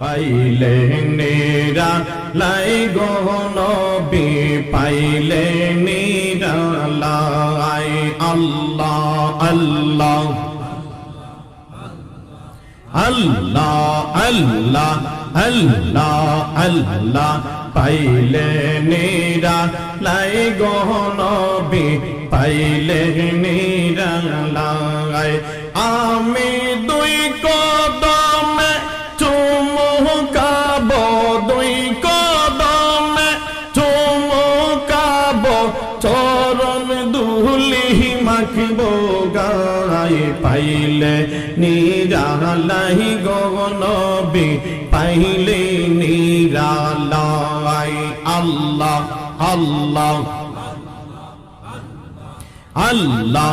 পাইলে নিরা লাই গনবি পাইলে নিরা লাই আল্লাহ আল্লাহ। আল্লাহ আল্লাহ আল্লাহ আল্লাহ। পাইলে নিরা লাই গহনবি পাইলে নিরা আমি দুই কদমে পাইলে নিরালাই গনবি পাইলে নিরালাই আল্লাহ আল্লাহ আল্লাহ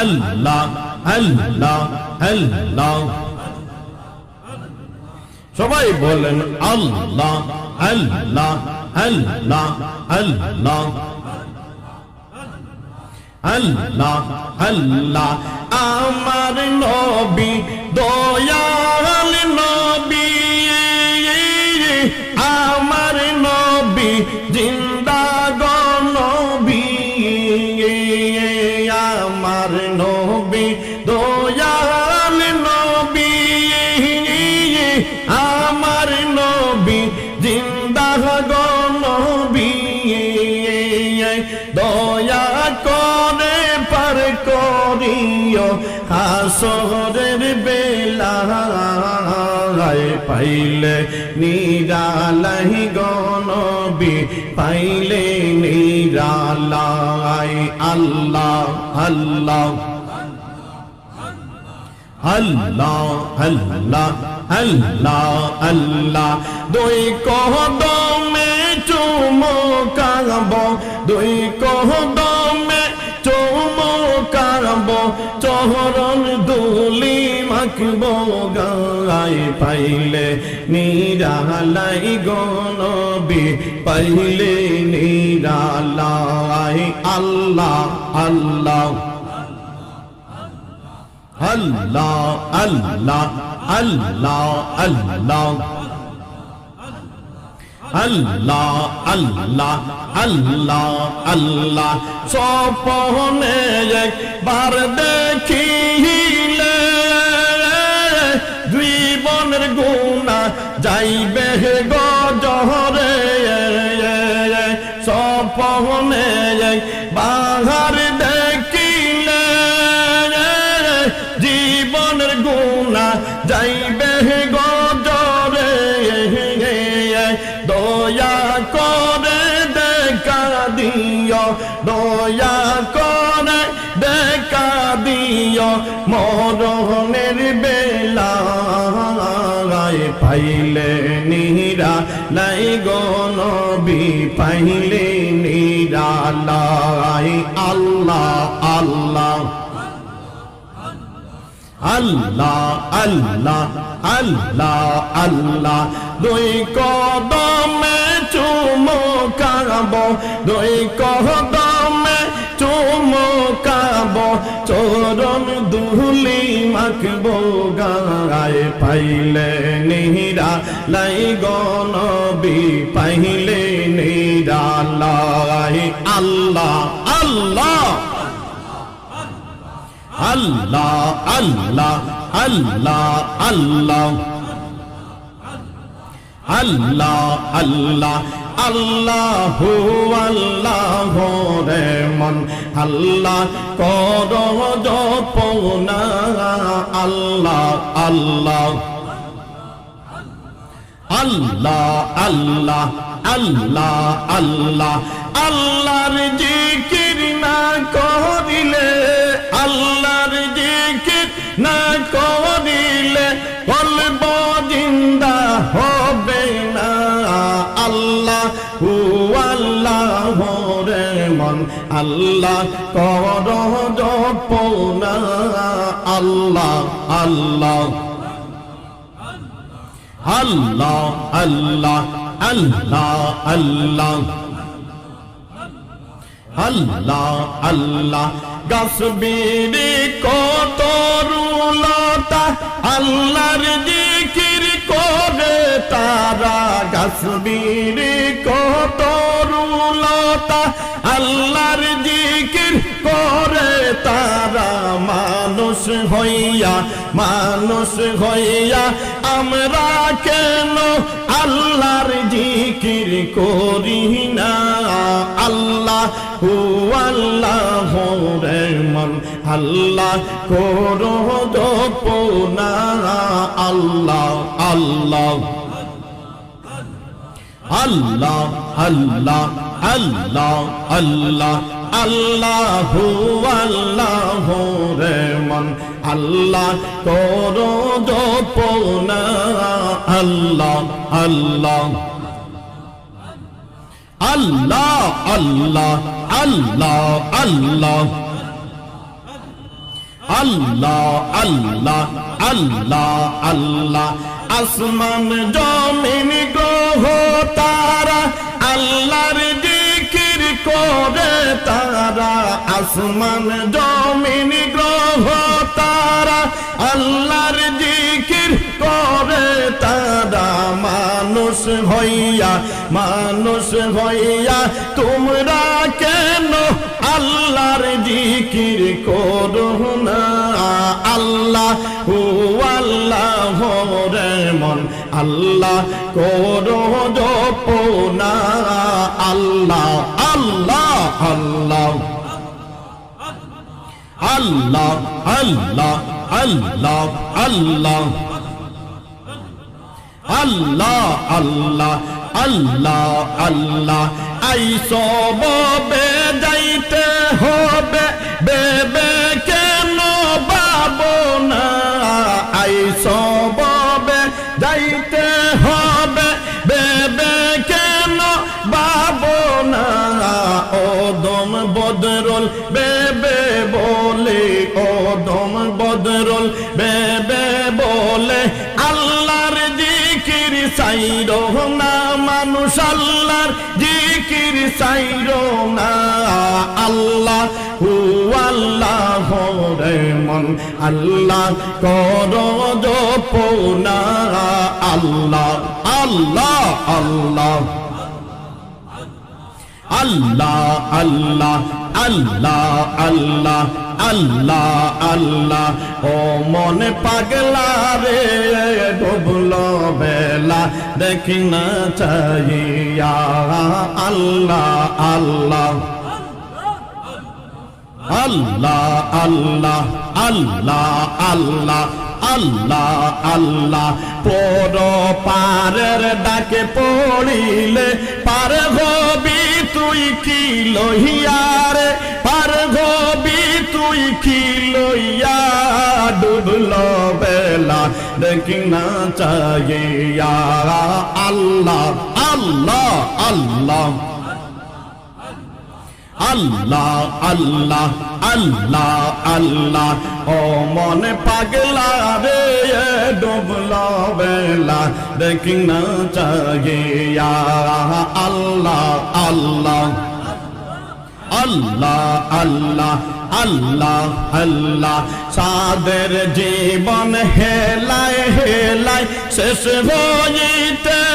আল্লাহ আল্লাহ আল্লাহ। সবাই বলেন আল্লাহ আল্লাহ আল্লাহ আল্লাহ। আল্লাহ আল্লাহ, আমার নবী, দয়াল নবী, আমার নবী জিন্দাগণ নবী আমার নবী, দয়াল নবী, আমার নবী জিন্দাগণ নবী দয়া করে পার করিও, হাসরের বেলা পাইলে নিরালাই গনবি পাইলে নিরালাই আল্লাহ আল্লাহ আল্লাহ আল্লাহ আল্লাহ আল্লাহ। দুই কদমে চুমকাব দুই কদমে চুমকাব চহরণ দুলি মাখব গায় পাইলে নিরালাই গনবি পাইলে নিরালাই আল্লাহ আল্লাহ আল্লাহ আল্লাহ আল্লাহ আল্লাহ। আল্লাহ আল্লাহ আল্লাহ আল্লাহ। সপনে একবার দেখিলে জীবনের গুণা যাইবে করে দেখা দিও, দয়া করে দেখা দিও, মরণের বেলা পাইলে নিরা লাই গনবি পাইলে নিরা লাই আল্লাহ আল্লাহ। আল্লাহ আল্লাহ আল্লাহ আল্লাহ। দুই কদমে চুমকাব দুই কদমে চুমকাব চরণ দুলি মাখব গায় পাইলে নিরা লাই গনবি, পাইলে নিরা লাই। আল্লাহ আল্লাহ আল্লাহ আল্লাহ আল্লাহ আল্লাহ। আল্লাহ আল্লাহ আল্লাহ আল্লাহ রে মন আল্লাহ কর জপনা, আল্লাহ আল্লাহ। আল্লাহ আল্লাহ আল্লাহ আল্লাহ। আল্লাহর জিকির না করিলে, আল্লাহর জিকির না করিলে হু আল্লাহ রে মন, আল্লাহ কর জপনা, আল্লাহ আল্লাহ আল্লাহ আল্লাহ আল্লাহ আল্লাহ আল্লাহ আল্লাহ, গাছ বিড়ি কত রুলতা, আল্লাহর করে তাসবিরে কত রুলতা, আল্লাহর জিকির করে তারা মানুষ হইয়া মানুষ হইয়া, আমরা কেন আল্লাহর জিকির করি না? আল্লাহ হু আল্লাহ রে মন আল্লাহ করো দোপনা, আল্লাহ আল্লাহ আল্লাহ আল্লাহ আল্লাহ আল্লাহ, আল্লাহু আল্লাহ রে মন আল্লাহ করো দোপনা আল্লাহ আল্লাহ। আল্লাহ আল্লাহ আল্লাহ আল্লাহ। আল্লাহ আল্লাহ আল্লাহ আল্লাহ। আসমান, জমিন গ্রহ তারা আল্লাহর জিকির করে তারা আসমান জমিন গ্রহ তারা আল্লাহর জিকির করে তারা মানুষ হইয়া মানুষ হইয়া, তোমরা কেন আল্লাহর জিকির করো না? আল্লাহ হু আল্লাহ রে মন আল্লাহ করো জপনা আল্লাহ আল্লাহ আল্লাহ। আল্লাহ আল্লাহ আল্লাহ আল্লাহ। আল্লাহ আল্লাহ আল্লাহ আল্লাহ। আইসব যাইতে হবে সাইরো না, মানুষ আল্লাহর জিকির সাইরো না। আল্লাহ হু আল্লাহ রে মন, আল্লাহ কর জপনা। আল্লাহ আল্লাহ আল্লাহ আল্লাহ আল্লাহ। আল্লাহ আল্লাহ আল্লাহ আল্লাহ। ও মনে পাগলা রে, ডুবল বেলা, দেখি না চাইয়া আল্লাহ আল্লাহ। আল্লাহ আল্লাহ আল্লাহ আল্লাহ আল্লাহ আল্লাহ। পর পারের ডাকে পড়িলে পার হবি তুই কি লহিয়ারে পার হবি তুই কি লইয়া? ডুবল বেলা দেখি না চাইয়া। আল্লাহ আল্লাহ আল্লাহ। আল্লাহ আল্লাহ আল্লাহ আল্লাহ। ও মনে পাগলা রে ডুবল বেলা দেখি না চাহিয়া আল্লাহ আল্লাহ আল্লাহ আল্লাহ আল্লাহ আল্লাহ সাদের জীবন হেলায় হেলায় শেষ হইতে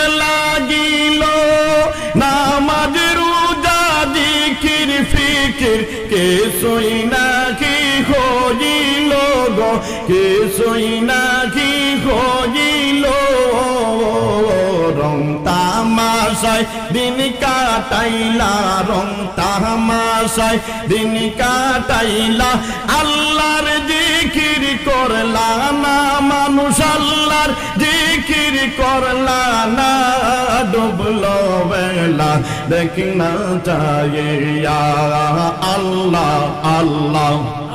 গো কে সই নাকি হইল। রং তামাশায় দিন কাটাইলা, রং তামাশায় দিন কাটাইলা। আল্লাহর জিকির করলা না, মানুষ আল্লাহর জিকির করলা না। ডুবল বেলা দেখি না চাইয়া, আল্লাহ আল্লাহ।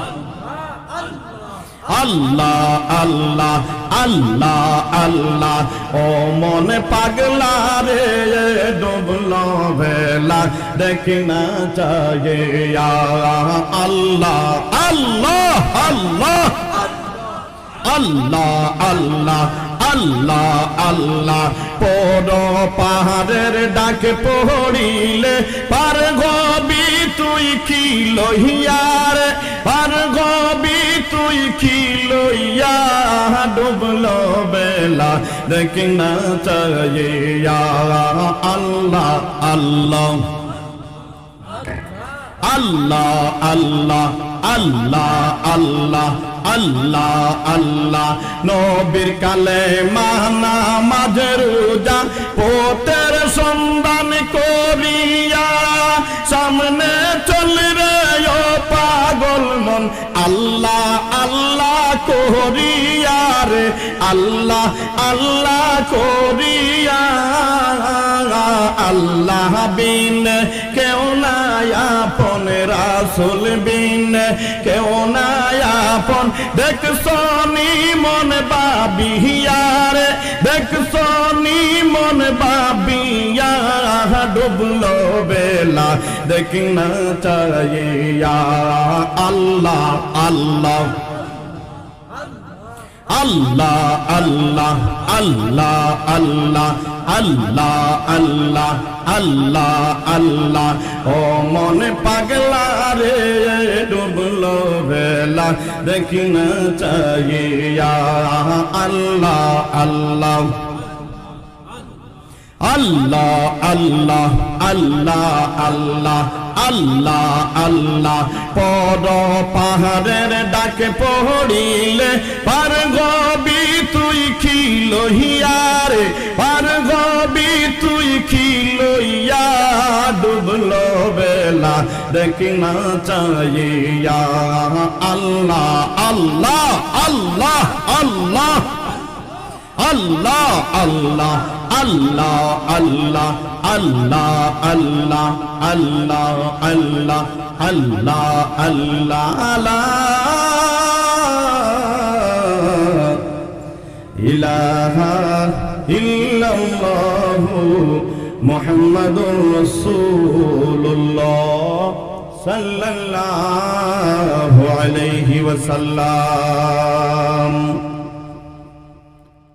আল্লাহ আল্লাহ আল্লাহ আল্লাহ। ও মনে পাগলা রে ডুবল ভেলা দেখি না চাই আল্লাহ আল্লাহ আল্লাহ। আল্লাহ আল্লাহ আল্লাহ আল্লাহ। পর পাহাড়ের ডাকে পড়িলে পার গবি তুই কি লহিয়ার? পার গবি কি লইয়া ডুবলো বেলা? দেখি না চাইয়া আল্লাহ আল্লাহ। আল্লাহ আল্লাহ আল্লাহ আল্লাহ আল্লাহ আল্লাহ। নবীর কালে মানা মাঝে রোজা, পোতের সন্ধান করিয়া মন আল্লাহ আল্লাহ করিয়া রে। আল্লাহ আল্লাহ করিয়া। আল্লাহ বিন, কেউ নাই আপন রাসুল বিন। কেউ নাই আপন। দেখ সনি মন বাবিয়ার? দেখ देखना चाहिए या अल्लाह अल्लाह Allah, Allah, Allah, Allah, Allah, Allah, Allah, Allah. ও মনে পাগলা রে ডুবলো বেলা দেখি না চাইয়া আল্লাহ আল্লাহ আল্লাহ আল্লাহ আল্লাহ আল্লাহ আল্লাহ আল্লাহ। পর পাহাড়ের ডাকে পড়িলে, পার গবি তুই কি খিলহিয়ারে পার গবি তুই খিলইয়া ডুবলো বেলা? দেখি না চাইয়া। আল্লাহ আল্লাহ আল্লাহ আল্লাহ আল্লাহ আল্লাহ আল্লাহ আল্লাহ আল্লাহ আল্লাহ আল্লাহ আল্লাহ আল্লাহ আল্লাহ আল্লাহ ইলাহা ইল্লাল্লাহু মুহাম্মাদুর রাসূলুল্লাহ সাল্লাল্লাহু আলাইহি ওয়াসাল্লাম